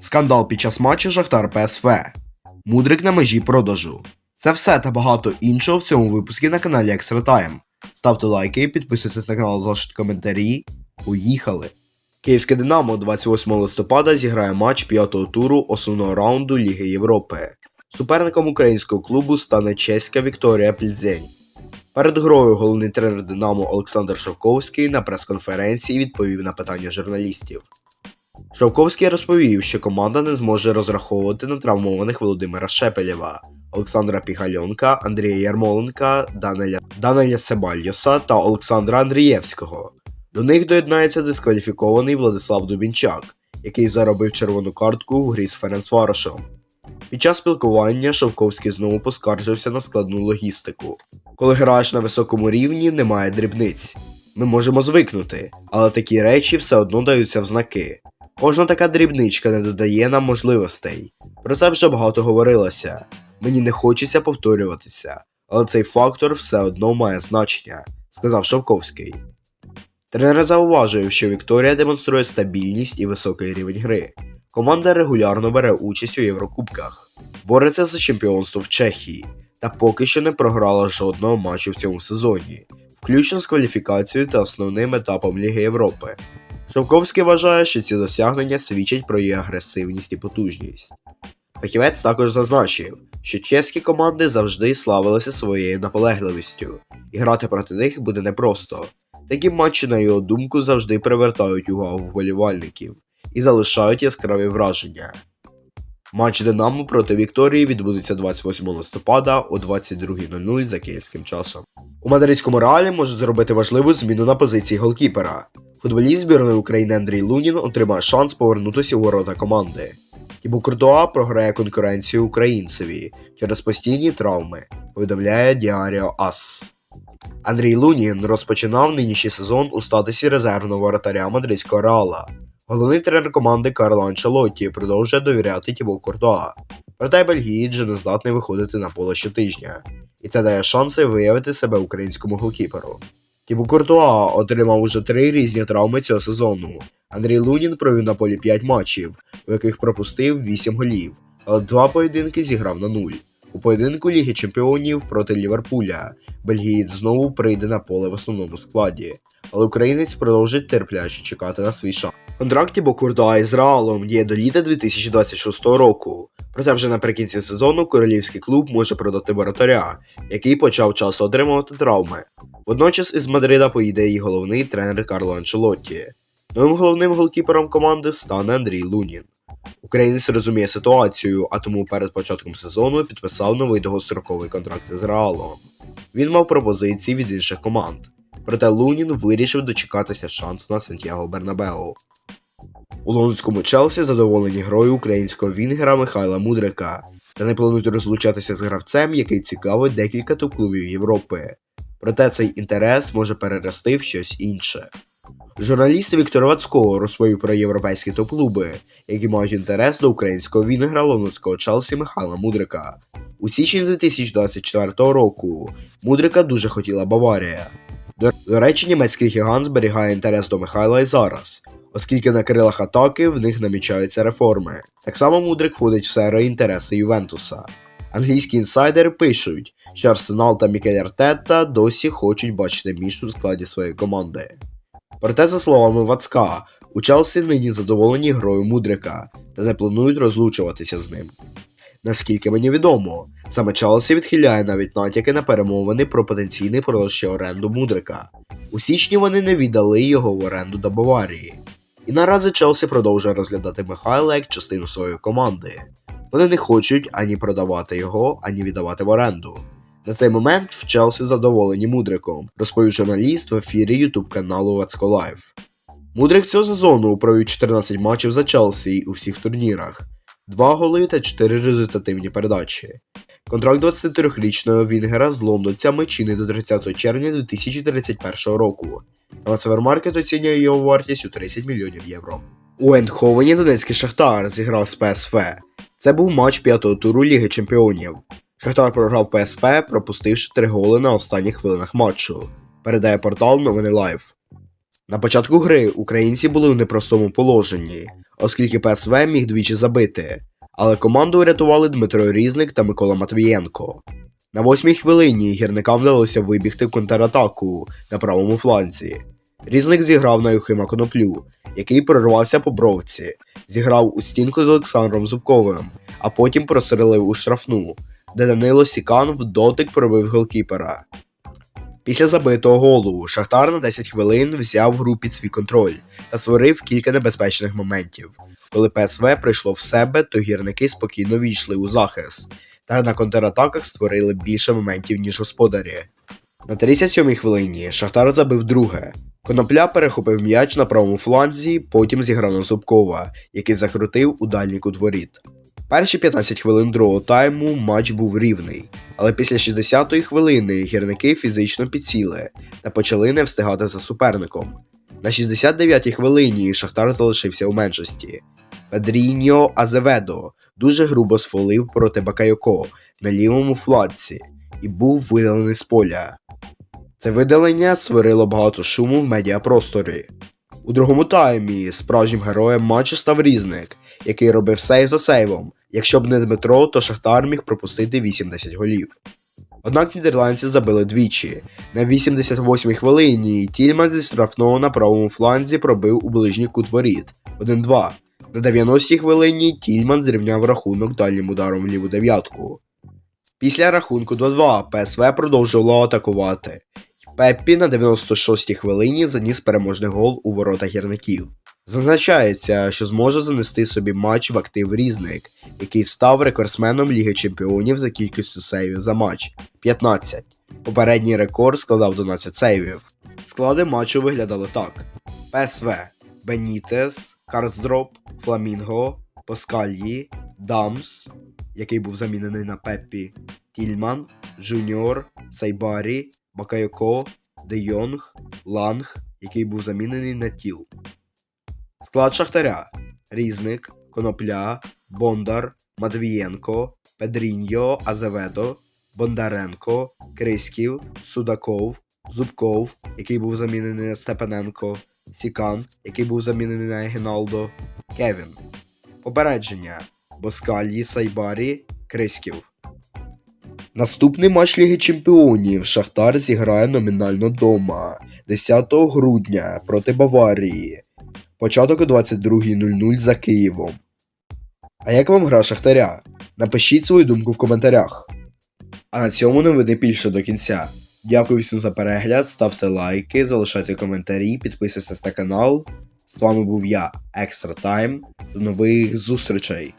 Скандал під час матчу Шахтар ПСВ. Мудрик на межі продажу. Це все та багато іншого в цьому випуску на каналі Time. Ставте лайки, підписуйтесь на канал, залиште коментарі. Поїхали! Київське Динамо 28 листопада зіграє матч п'ятого туру основного раунду Ліги Європи. Суперником українського клубу стане чеська Вікторія Пльзень. Перед грою головний тренер Динамо Олександр Шовковський на прес-конференції відповів на питання журналістів. Шовковський розповів, що команда не зможе розраховувати на травмованих Володимира Шепелєва, Олександра Пігальонка, Андрія Ярмоленка, Данеля, Данеля Себальйоса та Олександра Андрієвського. До них доєднається дискваліфікований Владислав Дубінчак, який заробив червону картку в грі з Ференцварошем. Під час спілкування Шовковський знову поскаржився на складну логістику. Коли граєш на високому рівні, немає дрібниць. Ми можемо звикнути, але такі речі все одно даються в знаки. Кожна така дрібничка не додає нам можливостей. Про це вже багато говорилося. Мені не хочеться повторюватися, але цей фактор все одно має значення, сказав Шовковський. Тренер зауважив, що Вікторія демонструє стабільність і високий рівень гри. Команда регулярно бере участь у Єврокубках, бореться за чемпіонство в Чехії та поки що не програла жодного матчу в цьому сезоні, включно з кваліфікацією та основним етапом Ліги Європи. Шовковський вважає, що ці досягнення свідчать про її агресивність і потужність. Фахівець також зазначив, що чеські команди завжди славилися своєю наполегливістю, і грати проти них буде непросто. Такі матчі, на його думку, завжди привертають увагу вболівальників і залишають яскраві враження. Матч Динамо проти Вікторії відбудеться 28 листопада о 22.00 за київським часом. У мадридському реалі можуть зробити важливу зміну на позиції голкіпера. Футболіст збірної України Андрій Лунін отримає шанс повернутися у ворота команди. Тібу Куртуа програє конкуренцію українцеві через постійні травми, повідомляє Діаріо Ас. Андрій Лунін розпочинав нинішній сезон у статусі резервного воротаря мадридського реала. Головний тренер команди Карло Анчелотті продовжує довіряти Тібо Куртуа. Проте Бельгієць же не здатний виходити на поле щотижня, і це дає шанси виявити себе українському голкіперу. Тібу Куртуа отримав уже три різні травми цього сезону. Андрій Лунін провів на полі 5 матчів, у яких пропустив 8 голів, але два поєдинки зіграв на нуль. У поєдинку Ліги Чемпіонів проти Ліверпуля бельгієць знову прийде на поле в основному складі, але українець продовжить терпляче чекати на свій шанс. Тібо Куртуа із Реалом діє до літа 2026 року. Проте вже наприкінці сезону королівський клуб може продати воротаря, який почав часто отримувати травми. Водночас із Мадрида поїде і головний тренер Карло Анчелотті. Новим головним голкіпером команди стане Андрій Лунін. Українець розуміє ситуацію, а тому перед початком сезону підписав новий довгостроковий контракт з Реалом. Він мав пропозиції від інших команд. Проте Лунін вирішив дочекатися шансу на Сантьяго Бернабеу. У лондонському Челсі задоволені грою українського вінгера Михайла Мудрика та не планують розлучатися з гравцем, який цікавить декілька топ-клубів Європи. Проте цей інтерес може перерости в щось інше. Журналіст Віктор Вацько розповів про європейські топ-клуби, які мають інтерес до українського вінгера лондонського Челсі Михайла Мудрика. У січні 2024 року Мудрика дуже хотіла Баварія. До, речі, німецький гігант зберігає інтерес до Михайла і зараз, оскільки на крилах атаки в них намічаються реформи. Так само Мудрик входить в сферу інтереси Ювентуса. Англійські інсайдери пишуть, що Арсенал та Мікель Артетта досі хочуть бачити мішу в складі своєї команди. Проте, за словами Вацка, у Челсі нині задоволені грою Мудрика та не планують розлучуватися з ним. Наскільки мені відомо, саме Челсі відхиляє навіть натяки на перемовини про потенційний продаж оренду Мудрика. У січні вони не віддали його в оренду до Баварії. І наразі Челсі продовжує розглядати Михайла як частину своєї команди. Вони не хочуть ані продавати його, ані віддавати в оренду. На цей момент в Челсі задоволені Мудриком, розповів журналіст в ефірі ютуб каналу Вацко Лайв. Мудрик цього сезону провів 14 матчів за Челсі у всіх турнірах, 2 голи та 4 результативні передачі. Контракт 23-річного Вінгера з лондонцями чинить до 30 червня 2031 року. Трансфермаркет оцінює його вартість у 30 мільйонів євро. У Ендховені Донецький Шахтар зіграв з ПСВ. Це був матч п'ятого туру Ліги Чемпіонів. Шахтар програв ПСП, пропустивши 3 голи на останніх хвилинах матчу. Передає портал Новини Лайв. На початку гри українці були у непростому положенні, оскільки ПСВ міг двічі забити. Але команду врятували Дмитро Різник та Микола Матвієнко. На восьмій хвилині гірникам вдалося вибігти в контратаку на правому фланзі. Різник зіграв на Юхима Коноплю, який прорвався по бровці, зіграв у стінку з Олександром Зубковим, а потім прострелив у штрафну, де Данило Сікан в дотик пробив голкіпера. Після забитого голу Шахтар на 10 хвилин взяв гру під свій контроль та створив кілька небезпечних моментів. Коли ПСВ прийшло в себе, то гірники спокійно війшли у захист та на контратаках створили більше моментів, ніж господарі. На 37-й хвилині Шахтар забив друге. Конопля перехопив м'яч на правому фланзі, потім зіграв на Зубкова, який закрутив у дальній кут воріт. Перші 15 хвилин другого тайму матч був рівний, але після 60-ї хвилини гірники фізично підсіли та почали не встигати за суперником. На 69-й хвилині Шахтар залишився у меншості. Педріньо Азеведо дуже грубо сфолив проти Бакайоко на лівому фланці і був видалений з поля. Це видалення створило багато шуму в медіапросторі. У другому таймі справжнім героєм матчу став Різник, який робив сейв за сейвом. Якщо б не Дмитро, то Шахтар міг пропустити 8-10 голів. Однак нідерландці забили двічі. На 88-й хвилині Тільман зі штрафного на правому фланзі пробив у ближній кут воріт 1-2. На 90-й хвилині Тільман зрівняв рахунок дальнім ударом в ліву дев'ятку. Після рахунку 2-2 ПСВ продовжувало атакувати. Пеппі на 96-й хвилині заніс переможний гол у ворота гірників. Зазначається, що зможе занести собі матч в актив різник, який став рекордсменом Ліги Чемпіонів за кількістю сейвів за матч 15. Попередній рекорд складав 12 сейвів. Склади матчу виглядали так: ПСВ, Бенітес, Карсдроп, Фламінго, Поскальї, Дамс, який був замінений на Пеппі, Тільман, Джуніор, Сайбарі, Бакайоко, Де Йонг, Ланг, який був замінений на Тіл. Склад Шахтаря: Різник, Конопля, Бондар, Матвієнко, Педріньо, Азеведо, Бондаренко, Криськів, Судаков, Зубков, який був замінений на Степаненко, Сікан, який був замінений на Егіналдо, Кевін. Попередження: Боскалі, Сайбарі, Криськів. Наступний матч Ліги Чемпіонів Шахтар зіграє номінально дома 10 грудня проти Баварії. Початок о 22.00 за Києвом. А як вам гра Шахтаря? Напишіть свою думку в коментарях. А на цьому новини більше до кінця. Дякую всім за перегляд, ставте лайки, залишайте коментарі, підписуйтесь на канал. З вами був я, Екстра Тайм. До нових зустрічей!